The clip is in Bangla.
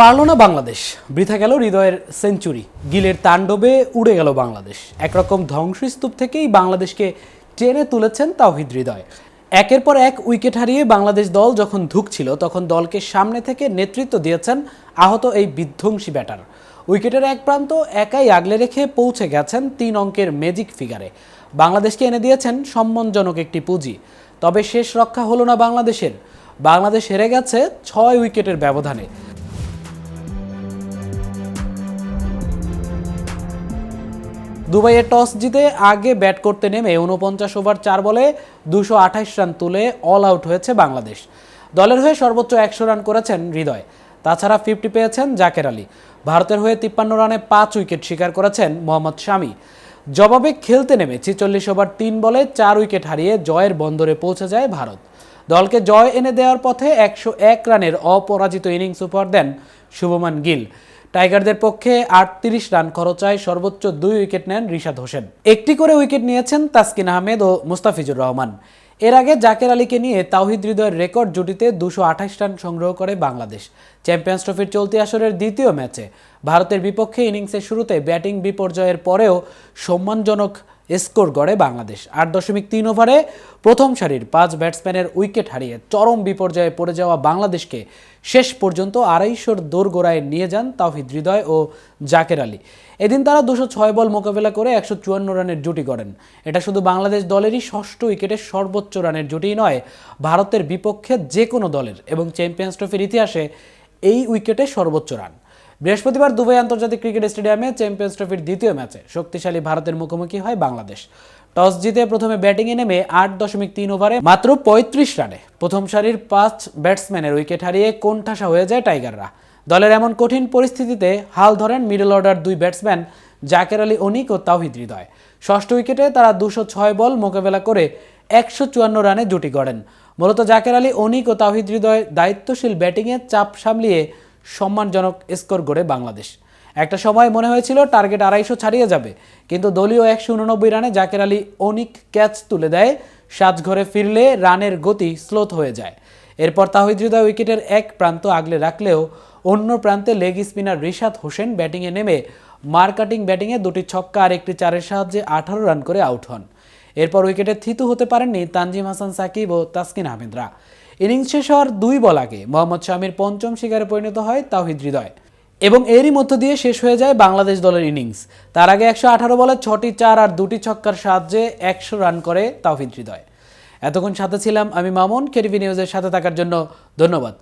পারল না বাংলাদেশ। বৃথা গেল হৃদয়ের সেঞ্চুরি। গিলের তাণ্ডবে উড়ে গেল বাংলাদেশ। একরকম ধ্বংসস্তূপ থেকেই বাংলাদেশকে টেনে তুলেছেন তাওহিদ হৃদয়। একের পর এক উইকেট হারিয়ে বাংলাদেশ দল যখন ধুকছিল, তখন দলকে সামনে থেকে নেতৃত্ব দিয়েছেন আহত এই বিধ্বংসী ব্যাটার। উইকেটের এক প্রান্ত একাই আগলে রেখে পৌঁছে গেছেন তিন অঙ্কের ম্যাজিক ফিগারে। বাংলাদেশকে এনে দিয়েছেন সম্মানজনক একটি পুঁজি। তবে শেষ রক্ষা হলো না বাংলাদেশের। বাংলাদেশ হেরে গেছে ছয় উইকেটের ব্যবধানে। দুবাইয়ে টস জিতে আগে ব্যাট করতে নেমে উনপঞ্চাশ ওভার চার বলে দুশো আঠাইশ রান তুলে অল আউট হয়েছে বাংলাদেশ। দলের হয়ে সর্বোচ্চ একশো রান করেছেন হৃদয়। তাছাড়া ফিফটি পেয়েছেন জাকের আলী। ভারতের হয়ে তিপ্পান্ন রানে পাঁচ উইকেট শিকার করেছেন মোহাম্মদ শামি। জবাবে খেলতে নেমে ছিচল্লিশ ওভার তিন বলে চার উইকেট হারিয়ে জয়ের বন্দরে পৌঁছে যায় ভারত। দলকে জয় এনে দেওয়ার পথে একশো এক রানের অপরাজিত ইনিংস উপহার দেন শুভমান গিল। টাইগারদের পক্ষে আটত্রিশ রান খরচায় সর্বোচ্চ দুই উইকেট নেন রিশাদ হোসেন। একটি করে উইকেট নিয়েছেন তাসকিন আহমেদ ও মুস্তাফিজুর রহমান। এর আগে জাকের আলীকে নিয়ে তাওহিদ হৃদয়ের রেকর্ড জুটিতে দুশো আঠাশ রান সংগ্রহ করে বাংলাদেশ। চ্যাম্পিয়ন্স ট্রফির চলতি আসরের দ্বিতীয় ম্যাচে ভারতের বিপক্ষে ইনিংসের শুরুতে ব্যাটিং বিপর্যয়ের পরেও সম্মানজনক স্কোর গড়ে বাংলাদেশ। আট দশমিক তিন ওভারে প্রথম সারির পাঁচ ব্যাটসম্যানের উইকেট হারিয়ে চরম বিপর্যয়ে পড়ে যাওয়া বাংলাদেশকে শেষ পর্যন্ত আড়াইশোর দোরগোড়ায় নিয়ে যান তাওহিদ হৃদয় ও জাকের আলী। এদিন তারা দুশো ছয় বল মোকাবেলা করে একশো চুয়ান্ন রানের জুটি করেন এটা শুধু বাংলাদেশ দলেরই ষষ্ঠ উইকেটের সর্বোচ্চ রানের জুটিই নয়, ভারতের বিপক্ষে যে কোনো দলের এবং চ্যাম্পিয়ন্স ট্রফির ইতিহাসে এই উইকেটে সর্বোচ্চ রান। বৃহস্পতিবার দুবাই আন্তর্জাতিক ক্রিকেট স্টেডিয়ামে চ্যাম্পিয়ন্স ট্রফির দ্বিতীয় ম্যাচে শক্তিশালী ভারতের মুখোমুখি হয় বাংলাদেশ। টস জিতে প্রথমে ব্যাটিংয়ে নেমে আট দশমিক তিন ওভারে মাত্র পঁয়ত্রিশ রানে প্রথম সারির পাঁচ ব্যাটসম্যানের উইকেট হারিয়ে কোণঠাসা হয়ে যায় টাইগাররা। দলের এমন কঠিন পরিস্থিতিতে হাল ধরেন মিডল অর্ডার দুই ব্যাটসম্যান জাকের আলী অনিক ও তাওহিদ হৃদয়। ষষ্ঠ উইকেটে তারা দুশো ছয় বল মোকাবেলা করে একশো চুয়ান্ন রানে জুটি গড়েন। মূলত জাকের আলী অনিক ও তাওহিদ হৃদয় দায়িত্বশীল ব্যাটিংয়ে চাপ সামলিয়ে সম্মানজনক স্কোর গড়ে বাংলাদেশ। একটা সময় মনে হয়েছিল টার্গেট আড়াইশো ছাড়িয়ে যাবে, কিন্তু দলীয় একশো উননব্বই রানে জাকের আলী অনিক ক্যাচ তুলে দেয় সাজঘরে ফিরলে রানের গতি স্লোত হয়ে যায়। এরপর তাহিদ উইকেটের এক প্রান্ত আগলে রাখলেও অন্য প্রান্তে লেগ স্পিনার রিশাদ হোসেন ব্যাটিংয়ে নেমে মারকাটিং ব্যাটিংয়ে দুটি ছক্কা আর একটি চারের সাহায্যে আঠারো রান করে আউট হন। এরপর উইকেটে থিতু হতে পারেননি তানজিম হাসান সাকিব ও তাসকিন আহমেদরা। ইনিংস শেষ হওয়ার দুই বল আগে মোহাম্মদ শামির পঞ্চম শিকারে পরিণত হয় তাওহিদ হৃদয়। এবং এরই মধ্য দিয়ে শেষ হয়ে যায় বাংলাদেশ দলের ইনিংস। তার আগে একশো আঠারো বলে ছটি চার আর দুটি ছক্কার সাহায্যে একশো রান করে তাওহিদ হৃদয়। এতক্ষণ সাথে ছিলাম আমি মামুন, কেটিভি নিউজের সাথে থাকার জন্য ধন্যবাদ।